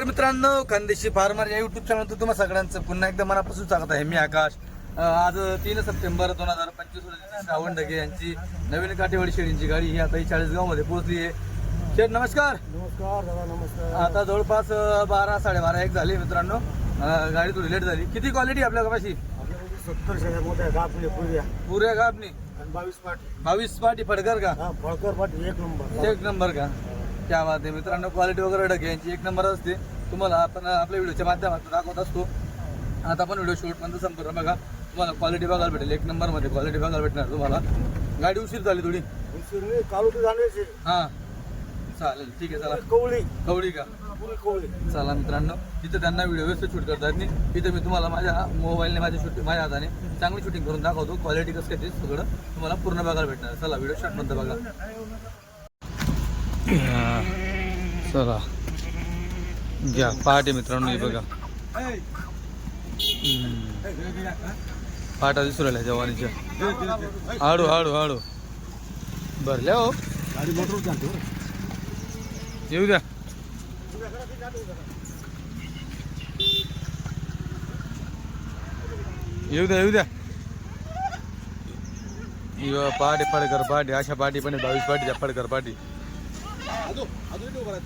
नमस्कार मित्रांनो खानदेशी फार्मर या युट्यूब चॅनल तुम्हा सगळ्यांचं पुन्हा एकदा मनापासून सांगत आहे. मी आकाश. आज तीन सप्टेंबर दोन हजार पंचवीस रोजी रावण ढगे यांची नवीन काठेवाडी शेळींची गाडी ही आता ही चाळीसगावमध्ये पोहोचली आहे. शेठ नमस्कार. नमस्कार दादा नमस्कार. आता जवळपास बारा साडेबारा एक झाली मित्रांनो. गाडी थोडी लेट झाली. किती क्वालिटी आपल्या कपाशी सत्तर शेळ्या पुऱ्या. आणि बावीस पाटी. बावीस पाटी फडकर का? हा फळकर पाटी एक नंबर. एक नंबर का? क्या बात आहे मित्रांनो क्वालिटी वगैरे ढगे यांची एक नंबर असते. तुम्हाला आपण आपल्या व्हिडिओच्या माध्यमातून दाखवत असतो. आता आपण व्हिडिओ शूटमध्ये संपूर्ण बघा. तुम्हाला क्वालिटी बघायला भेटेल. एक नंबरमध्ये क्वालिटी बघायला भेटणार तुम्हाला. गाडी उशीर झाली थोडी. हा. चालेल ठीक आहे चला. कवळी. कवडी का? कवळी. चला मित्रांनो इथं त्यांना व्हिडिओ व्यवस्थित शूट करतात नाही इथं मी तुम्हाला माझ्या मोबाईलने माझ्या शूट माझ्या हाताने चांगली शूटिंग करून दाखवतो. क्वालिटी कसं काय ते सगळं तुम्हाला पूर्ण बघायला भेटणार. चला व्हिडिओ शॉटमध्ये बघा. चला घ्या पहाटे मित्रांनो हे बघा पाटा दिसू राहिल्या जवानीच्या आडू आडू आडू भरल्या हो गाडी मोटर चालतो येऊ द्या येऊ द्या येऊ द्या इव पहाटे फडकर पहाटे अशा पाठी पण आहे, बावीस पाठीच्या फडकर पाठी हे बघा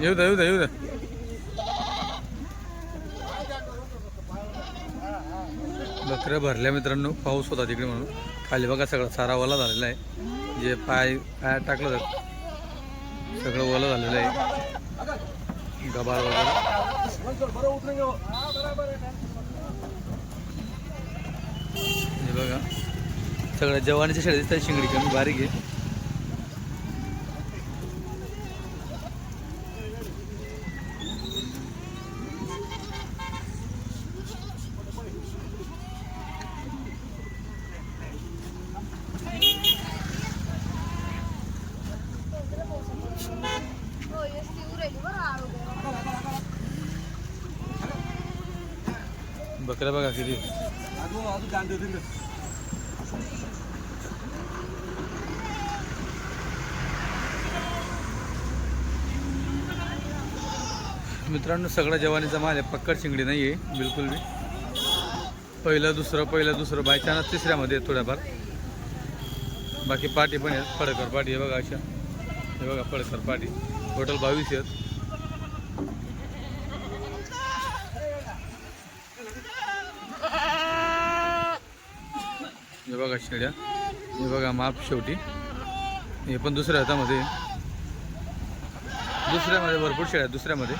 येऊ द्या येऊ द्या येऊ द्या बकऱ्या भरल्या मित्रांनो पाऊस होता तिकडे म्हणून. खाली बघा सगळा सारा ओला झालेला आहे. जे पाय पाय टाकलं तर सगळं ओलं झालेलं आहे. गबाळ वगैरे. हे बघा. सगळ्या जवानीच्या शेळ्या दिसतात शिंगडी कमी बारीक आहे हो एसटी उरायली बरं आळू बकऱ्या बघा किती. मित्रांनो सगळा जवानीचा माल आहे. पक्कड शिंगडी नाही आहे बिलकुल बी. पहिलं दुसरं पहिलं दुसरं बाय चान्स तिसऱ्यामध्ये थोड्याफार. बाकी पाठी पण आहेत. फडकर पाठी आहे बघा अशा. हे बघा फडकर पाठी. टोटल बावीस आहेत. बघा शेड्या. हे बघा माप शेवटी. हे पण दुसऱ्या हातामध्ये. दुसऱ्यामध्ये भरपूर शेळ्या दुसऱ्यामध्ये.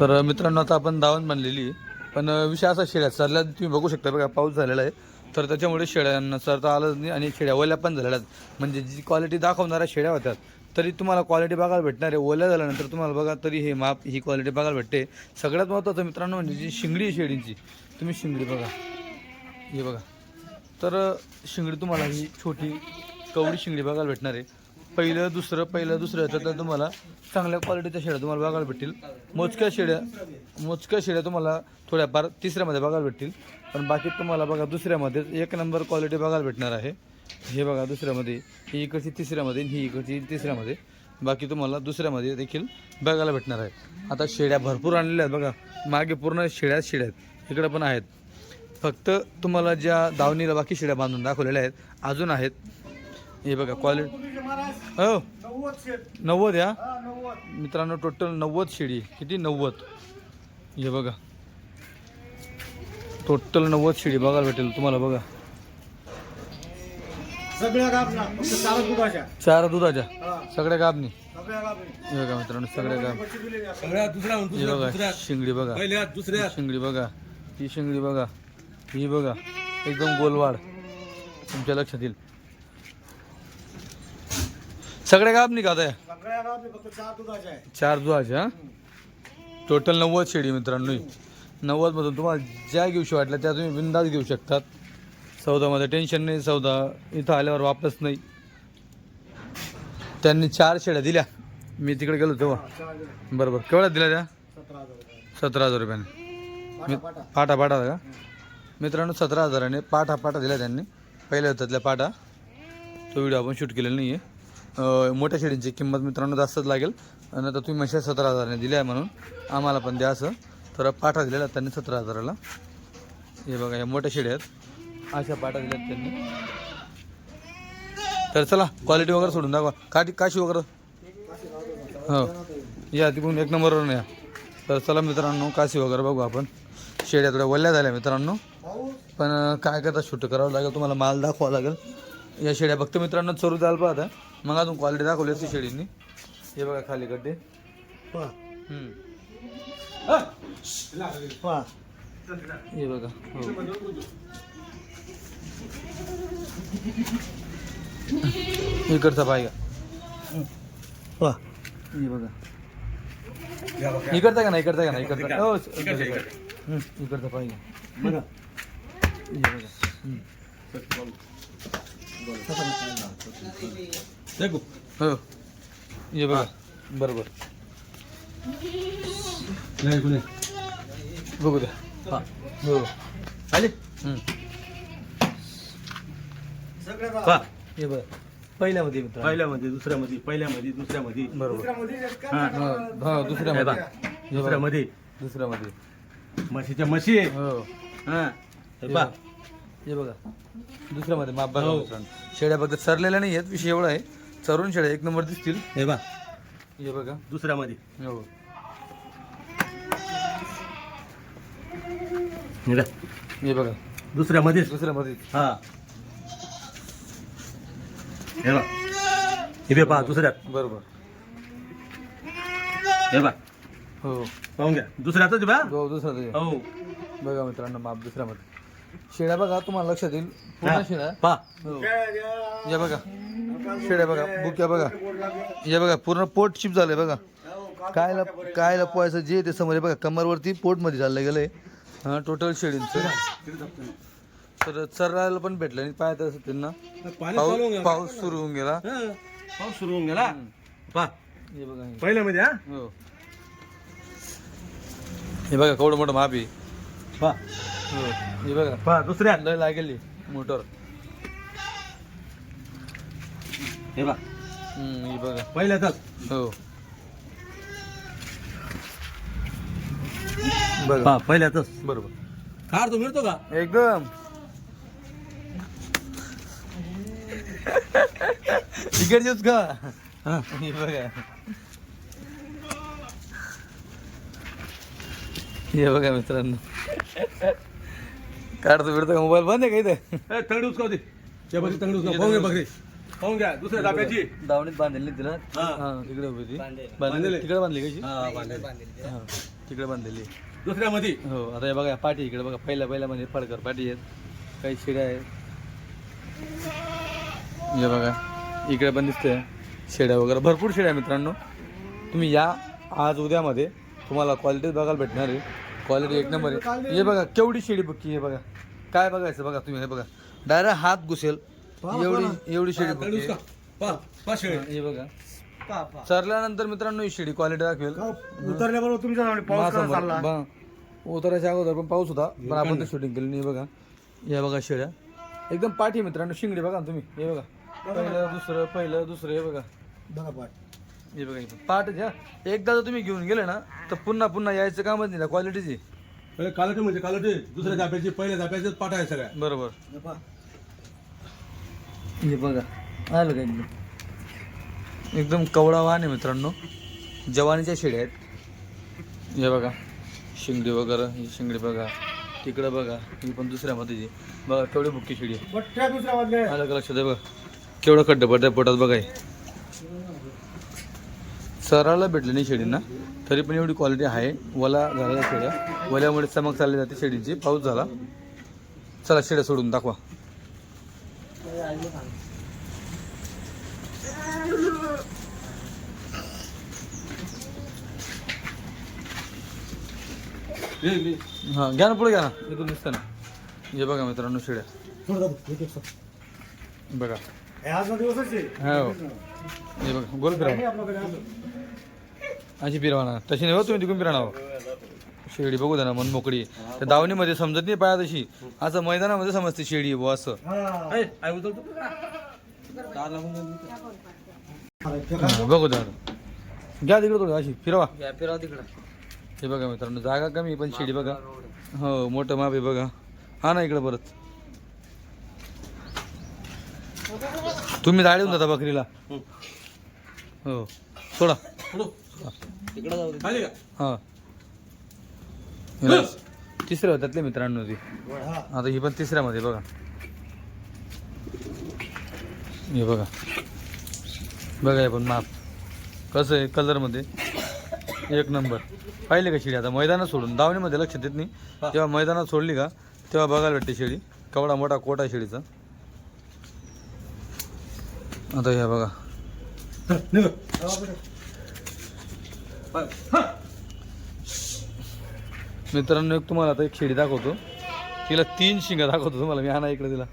तर मित्रांनो आता आपण दावण बांधलेली पण विषय असा शेळ्या चरल्या तुम्ही बघू शकता बघा पाऊस झालेला आहे. तर त्याच्यामुळे शेळ्यांना चरता आलं नाही आणि शेळ्या ओल्या पण झालेल्या आहेत. म्हणजे जी क्वालिटी दाखवणाऱ्या शेळ्या होत्या तरी तुम्हाला क्वालिटी बघायला भेटणार आहे. ओल्या झाल्यानंतर तुम्हाला बघा तरी हे माप ही क्वालिटी बघायला भेटते. सगळ्यात महत्त्वाचं मित्रांनो म्हणजे जी शिंगडी आहे शेळींची तुम्ही शिंगडी बघा. हे बघा. तर शिंगडी तुम्हाला ही छोटी कवडी शिंगडी बघायला भेटणार आहे. पहिलं दुसरं पहिलं दुसरं तर तुम्हाला चांगल्या क्वालिटीच्या शेळ्या तुम्हाला बघायला भेटतील. मोजक्या शेळ्या मोजक्या शेळ्या तुम्हाला थोड्याफार तिसऱ्यामध्ये बघायला भेटतील. पण बाकी तुम्हाला बघा दुसऱ्यामध्ये एक नंबर क्वालिटी बघायला भेटणार आहे. हे बघा दुसऱ्यामध्ये ही इकडची तिसऱ्यामध्ये आणि ही इकडची तिसऱ्यामध्ये. बाकी तुम्हाला दुसऱ्यामध्ये देखील बघायला भेटणार आहे. आता शेड्या भरपूर आणलेल्या आहेत बघा. मागे पूर्ण शेळ्या शेड्या आहेत. इकडं पण आहेत. फक्त तुम्हाला ज्या दावणीला बाकी शेड्या बांधून दाखवलेल्या आहेत अजून आहेत. हे बघा क्वालिटी हो. नव्वद या? मित्रांनो टोटल नव्वद शेळी किती? नव्वद. हे बघा. टोटल नव्वद शेळी बघायला भेटेल तुम्हाला बघा. सगळ्या गाबना फक्त चार दुधाच्या. चार दुधाच्या? हा. सगळ्या सगळ्या. हे बघा मित्रांनो सगळे काम पैसे दिलेले आपण. सगळ्यात दुसरा हे दुसऱ्या बघा दुसऱ्यात शिंगडी बघा. दुसऱ्यात शिंगडी बघा ही शिंगडी बघा ही बघा एकदम गोलवाड. तुमच्या लक्षात येईल. गाब सगळ्या गावी फक्त चार दुधाचे आहे. चार दुधाचे हा? टोटल नव्वद शेळी मित्रांनो ही. नव्वदमधून तुम्हाला ज्या घेऊशी वाटल्या त्या तुम्ही बिंदास घेऊ शकतात. सौदामध्ये टेन्शन नाही सौदा इथं आल्यावर वापस नाही. त्यांनी चार शेड्या दिल्या. मी तिकडे गेलो तेव्हा. बरोबर. केवढ्या दिल्या त्या? सतरा हजार रुपयाने. पाटा, पाठा पाटा का? मित्रांनो सतरा हजाराने पाठा पाठा दिला त्यांनी. पहिल्या त्यातल्या पाठा तो व्हिडिओ आपण शूट केलेला नाही आहे मोठ्या शेडींची किंमत मित्रांनो जास्तच लागेल. आणि आता तुम्ही मशा सतरा हजाराने दिल्या आहे म्हणून. आम्हाला पण द्या असं. तर पाठा दिलेला त्यांनी सतरा हजाराला. हे बघा या मोठ्या शेड्या आहेत. अशा पाटा दिल्यात त्यांनी. तर चला क्वालिटी वगैरे सोडून दाखवा. काठी काशी वगैरे. हो. या तिकडून एक नंबरवर या. तर चला मित्रांनो काशी वगैरे बघू आपण. शेड्या थोड्या वल्ल्या झाल्या मित्रांनो. पण काय करता शूट करावं लागेल तुम्हाला माल दाखवावा लागेल. या शेड्या फक्त मित्रांनो चरू द्यायला पाहता. मग अजून क्वालिटी दाखवली असती शेडींनी. हे बघा खाली गड्डे. हे बघा. हो. इकडचा पहा. हे बघा. इकडचा का नाही इकडचा का नाही इकडचा हो हम्म, इकडचा पाहिजे बघा. हे बघा. हम्म. देखो. हो. हे बघा. बरोबर. नाही कुणी बघू द्या. हा. हो आले. पहा. हे बघा पहिल्यामध्ये मित्र. पहिल्यामध्ये दुसऱ्यामध्ये पहिल्यामध्ये दुसऱ्यामध्ये. बरोबर? हा. हा दुसऱ्यामध्ये. हे बघा. दुसऱ्यामध्ये. दुसऱ्यामध्ये. म्हशीच्या म्हशी. आहे हो. हा. हे हे पहा. बघा. हे बघा. दुसऱ्यामध्ये माप बघा हो. मित्रांनो. शेळ्या फक्त चरलेल्या नाही आहेत विषय एवढा आहे. चरून शेळ्या एक नंबर दिसतील. हे बा हे बघा. दुसऱ्यामध्ये. हो. हे बघ. हे बघा. दुसऱ्यामध्येच दुसऱ्यामध्ये. हा. हे हे बे पहा दुसऱ्यात. बरोबर. हे बा हो. पाहून घ्या. दुसऱ्यातच बा? हो दुसरा ते. हो. बघा मित्रांनो माप दुसऱ्यामध्ये शेळ्या बघा तुम्हाला लक्षात येईल. पूर्ण शेळ्या पहा. हो. या बघा. शेळ्या बघा बुक्या बघा. हे बघा पूर्ण पोट चिप झालंय बघा. काय लप काय लपवायचं जे ते समोर आहे बघा कमरवरती पोटमध्ये चाललं गेलंय. हा टोटल शेळींचं तर चरायला पण भेटलं नाही. पाहत असं त्यांना. पाणी चालू होऊन पाऊस गेलं. पाऊस सुरू होऊन गेला. हा, पाऊस सुरू होऊन गेला. पहा हे बघा हे. पहिल्यामध्ये हा? हो. हे बघा केवढं मोठं माप आहे. पहा हो. हे बघा. पहा दुसऱ्यात लय लागेली मोटर. हे बा हम्म, हे बघा. पहिल्यातच हो. बघा पहा पहिल्यातच बरोबर. कार तो मिळतो का? एकदम. तिकडचीच का हा. बघा. हे बघा मित्रांनो. काढतो बिडतो मोबाईल बंद आहे का इथे? ए, तंगडी उचकाव दे. त्या बघी तंगडी उचकाव. पाहून घ्या बघरी पाहून घ्या दुसऱ्या दाब्याची दावणीत बांधलेली तिला. हा. हा तिकडे उभी ती बांधलेली. तिकडे बांधली कशी हा बांधलेली. हा तिकडे बांधलेली. दुसऱ्यामध्ये. हो आता हे बघा पाठी इकडे बघा. पहिल्या पहिल्या म्हणजे फडकर पाठी आहेत. काही शिड्या आहेत. हे बघा इकडे पण दिसते शेड्या वगैरे भरपूर शेड्या मित्रांनो. तुम्ही या आज उद्यामध्ये तुम्हाला क्वालिटी बघायला भेटणार आहे. क्वालिटी एक नंबर आहे. हे बघा केवढी शेडी बघी हे बघा. काय बघायचं बघा तुम्ही हे बघा. डायरेक्ट हात घुसेल. एवढी एवढी शेडी हे बघा. चरल्यानंतर मित्रांनो ही शेडी क्वालिटी दाखवेल. का? उतरल्याबरोबर तुमच्या उतरायच्या अगोदर पण पाऊस होता पण आपण ते शूटिंग केली नाही हे बघा. या बघा शेळ्या एकदम पाठी मित्रांनो शिंगडी बघा तुम्ही. हे बघा. पहिलं दुसरं पहिलं दुसरं हे बघा. बघा पाठ. हे बघा इथं पाठ घ्या. एकदा जर तुम्ही घेऊन गेले ना तर पुन्हा पुन्हा यायचं कामच नाही ना क्वालिटीची पहिले कालटी म्हणजे कालटी दुसऱ्या दाब्याची पहिल्या दाब्याचे पाठ आहे सगळ्या. बरोबर. हे पहा. हे बघा. आलं का एकदम? एकदम कवडा वाहन आहे मित्रांनो. जवानीच्या शेळ्या आहेत. हे बघा. शिंगडी वगैरे ही शिंगडी बघा. तिकडं बघा. ही पण दुसऱ्यामध्ये जी बघा केवढी बुक्की शेळी आहे. दुसऱ्या आलं का लक्षात आहे? बघा. केवढं खड्डं पडतंय पोटात बघा हे. सराला भेटले नाही शेळींना तरी पण एवढी क्वालिटी आहे. वला झालेल्या शेळ्या वल्यामुळे चमक चालली जाते शेळींची पाऊस झाला. चला शेळ्या सोडून दाखवा. हां घ्या ना पुढे घ्या ना. इथून दिसतं ना. हे बघा मित्रांनो सर. बघा. हे. हो. बघा गोल फिरावं. आपल्याकडे असं. अशी फिरवा तशी नाही हो तुम्ही तिकडून फिरणार शेळी बघू द्या ना मन मोकळी. त्या दावणीमध्ये समजत नाही पाया तशी. असं मैदानामध्ये समजते शेळी बुवा असं. बघू द्या घ्या तिकडे थोडी अशी फिरवा. या, फिरवा तिकडं. हे बघा मित्रांनो जागा कमी आहे, पण शेळी बघा. हो मोठं माप आहे बघा. हा ना इकडे परत. तुम्ही होऊन जाता बकरीला. हो. सोडा? हा. तिसऱ्या होत्यातले मित्रांनो ती. आता ही पण तिसऱ्यामध्ये बघा. हे बघा. बघा हे पण माप. कसं आहे कलरमध्ये? एक नंबर. पाहिले का शेळी आता मैदानात सोडून. दावणीमध्ये लक्ष देत नाही. तेव्हा मैदानात सोडली का तेव्हा बघायला भेटते शेळी केवढा मोठा कोट शेळीचा आता ह्या बघा. मित्रांनो एक तुम्हाला आता एक शेळी दाखवतो. तिला तीन शिंगा दाखवतो तुम्हाला. मी आणा इकडे तिला.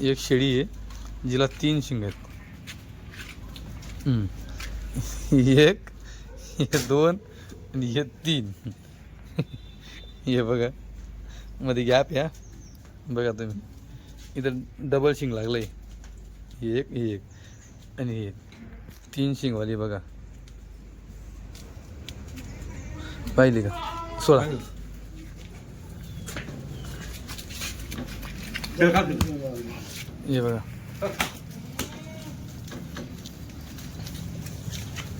एक शेळी आहे जिला तीन शिंग आहेत. एक हे दोन आणि हे तीन. हे बघा. मध्ये गॅप या. बघा तुम्ही. इथं डबल शिंग लागलं आहे हे एक हे एक आणि हे एक. तीन शिंगवाली बघा। पाहिली का? सोळा. हे बघा।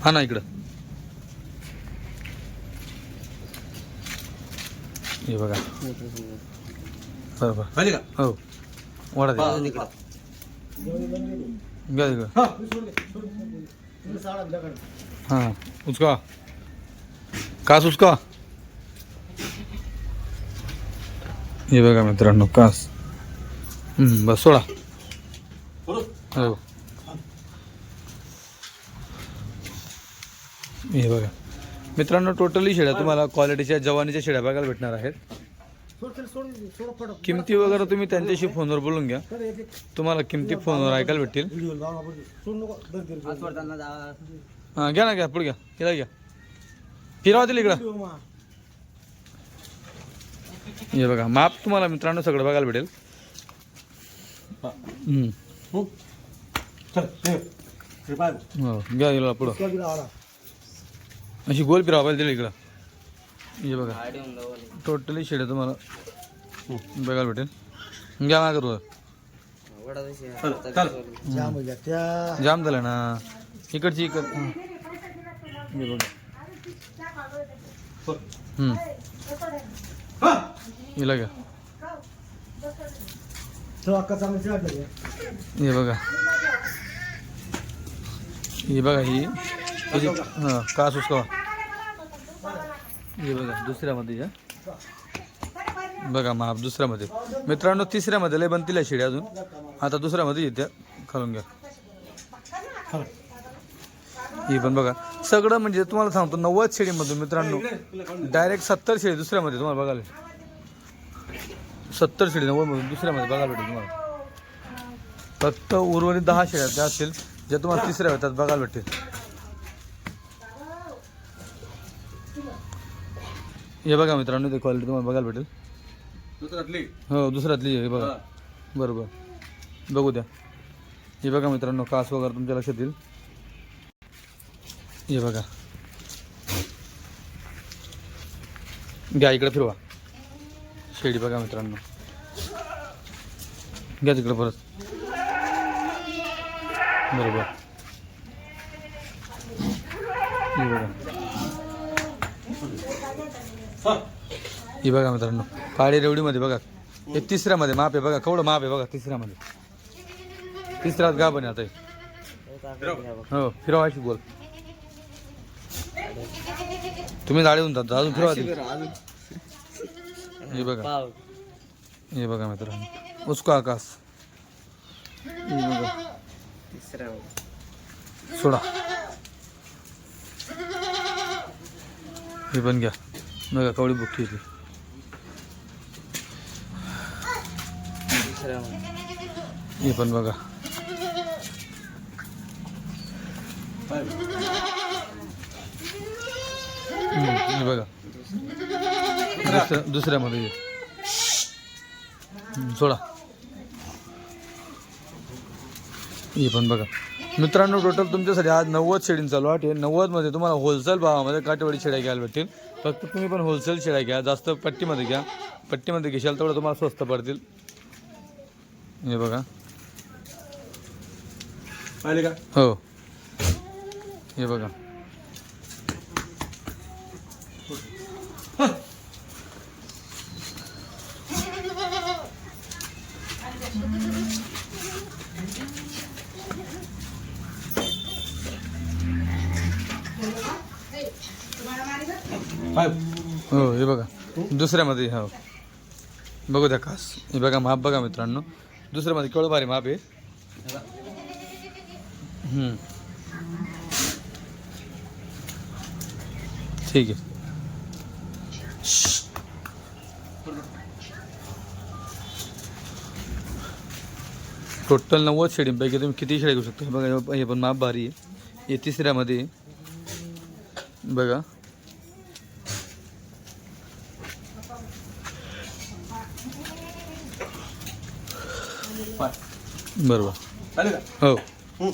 हा ना इकडं। हे बघा बरोबर का? हो. हा, दे तिकडं. घ्या तिकडं हा. तुम्ही साडा तुझ्याकडे. हाँ. उसका. कास उसका? हे बघा मित्रांनो कास. हम्म, बस सोडा. हो. हे बघा. मित्रांनो टोटली शेळ्या तुम्हाला क्वालिटीच्या जवानीच्या शेळ्या बघायला भेटणार आहेत. किमती वगैरे तुम्ही त्यांच्याशी फोनवर बोलून घ्या. तुम्हाला किमती फोनवर ऐकायला भेटतील. हां घ्या ना घ्या पुढे घ्या तिला घ्या फिरवा तिला इकडं. हे बघा माप तुम्हाला मित्रांनो सगळं बघायला भेटेल हम्म. हं. हे घ्या गेला पुढं? अशी गोल फिरावा पाहिजे तिला इकडं हे बघा. टोटली शेड तुम्हाला. बघायला भेटेल. घ्या मागं करू चल, चल. जाम होईल त्या जाम झालं ना. इकडची इकड. हं. हे बघा. चल. हम्म. हा. हिला घ्या. तो अक्का चांगली चहा ठेवली. हे बघा. हे बघा ही. त्याची हां का सुसका हे बघा दुसऱ्यामध्ये या बघा माप दुसऱ्यामध्ये. मित्रांनो तिसऱ्यामध्ये लय बनतील आहे शिड्या अजून. आता दुसऱ्यामध्ये येत्या. खालून घ्या. ही पण बघा. सगळं म्हणजे तुम्हाला सांगतो नव्वद शेळीमधून मित्रांनो डायरेक्ट सत्तर शेळी दुसऱ्यामध्ये तुम्हाला बघायला सत्तर शेळी नव्वदमधून दुसऱ्यामध्ये बघायला भेटेल तुम्हाला. फक्त उर्वरित दहा शेळ्या त्या असतील ज्या तुम्हाला तिसऱ्या होत्यात बघायला भेटेल. हे बघा मित्रांनो ते क्वालिटी तुम्हाला बघायला भेटेल. दुसऱ्यातली. हो दुसऱ्यातली हे बघा. बरोबर. बघू द्या. हे बघा मित्रांनो कास वगैरे तुमच्या लक्षात येईल. हे बघा. घ्या इकडे फिरवा. शेळी बघा मित्रांनो. घ्या तिकडे परत. बरोबर. हे बघा. हे ही बघा मित्रांनो काळी रेवडीमध्ये बघा. हे तिसऱ्यामध्ये माप आहे बघा केवढं माप आहे बघा तिसऱ्यामध्ये. तिसऱ्यात गा बने आता हे. हो फिरवा अशी बोल तुम्ही जाळे म्हणतात अजून फिरवा हे बघा. हे बघा मित्रांनो उसको आकाश. हे बघा. सोडा. हे पण घ्या. बघा कवळी बुक होती हे पण बघा. बघा. दुसऱ्यामध्ये ये. सोडा. हे पण बघा. मित्रांनो टोटल तुमच्यासाठी आज नव्वद शेडिंग चालू आहे. नव्वदमध्ये तुम्हाला होलसेल भावामध्ये काटेवाडी शेड्या घ्यायला भेटतील. फक्त तुम्ही पण होलसेल शेळ्या घ्या जास्त पट्टीमध्ये घ्या. पट्टीमध्ये घेशाल तेवढं तुम्हाला स्वस्त पडतील. हे बघा. पाहिले का? हो. हे बघा. हो हे बघा. दुसऱ्यामध्ये हो. बघू द्या खास. हे बघा माप बघा मित्रांनो. दुसऱ्यामध्ये केवढं भारी माप आहे. ठीक आहे. टोटल नव्वद शेडींपैकी तुम्ही किती शेड्या घेऊ शकता? हे बघा हे- पण माप भारी आहे. हे तिसऱ्यामध्ये बघा. बरोबर. पाहिले का? हो.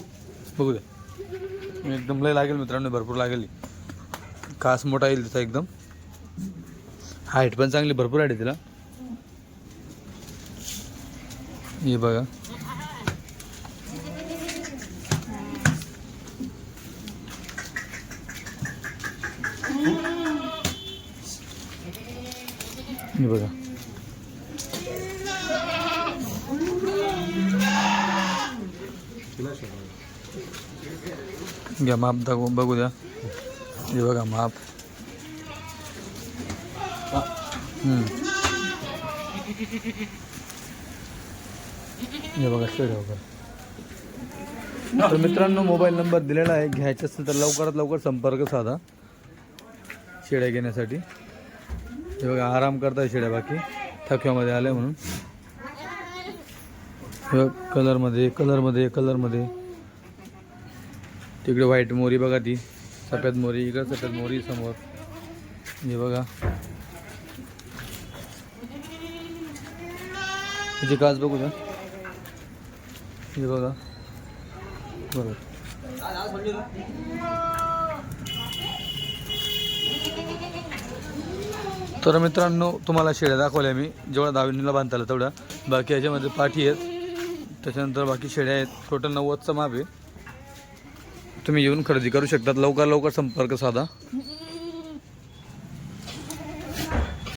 बघू द्या एकदम लय लागेल मित्रांनो भरपूर लागेल. कास मोठा येईल तिचा एकदम. हाईट पण चांगली भरपूर आहे तिला. हे बघा. हे बघा. घ्या माप दाखवून बघू द्या. हे बघा माप. हे बघा शेड तर मित्रांनो मोबाईल नंबर दिलेला आहे. घ्यायचा असेल तर लवकरात लवकर संपर्क साधा. शेड्या घेण्यासाठी. हे बघा आराम करताय शेड्या बाकी. थकव्यामध्ये आल्या म्हणून. कलरमध्ये कलरमध्ये कलरमध्ये तिकडे व्हाईट मोरी बघा ती. सफेद मोरी इकडे सफेद मोरी समोर. हे बघा. त्याची काच बघू द्या हे बघा. बरोबर. तर मित्रांनो तुम्हाला शेळ्या दाखवल्या मी. जेवढ्या दाविनीला बांधता आलं तेवढ्या. बाकी याच्यामध्ये पाठी आहेत. त्याच्यानंतर बाकी शेळ्या आहेत. टोटल नव्वदचा माप आहे. तुम्ही येऊन खरेदी करू शकतात. लवकर लवकर संपर्क साधा.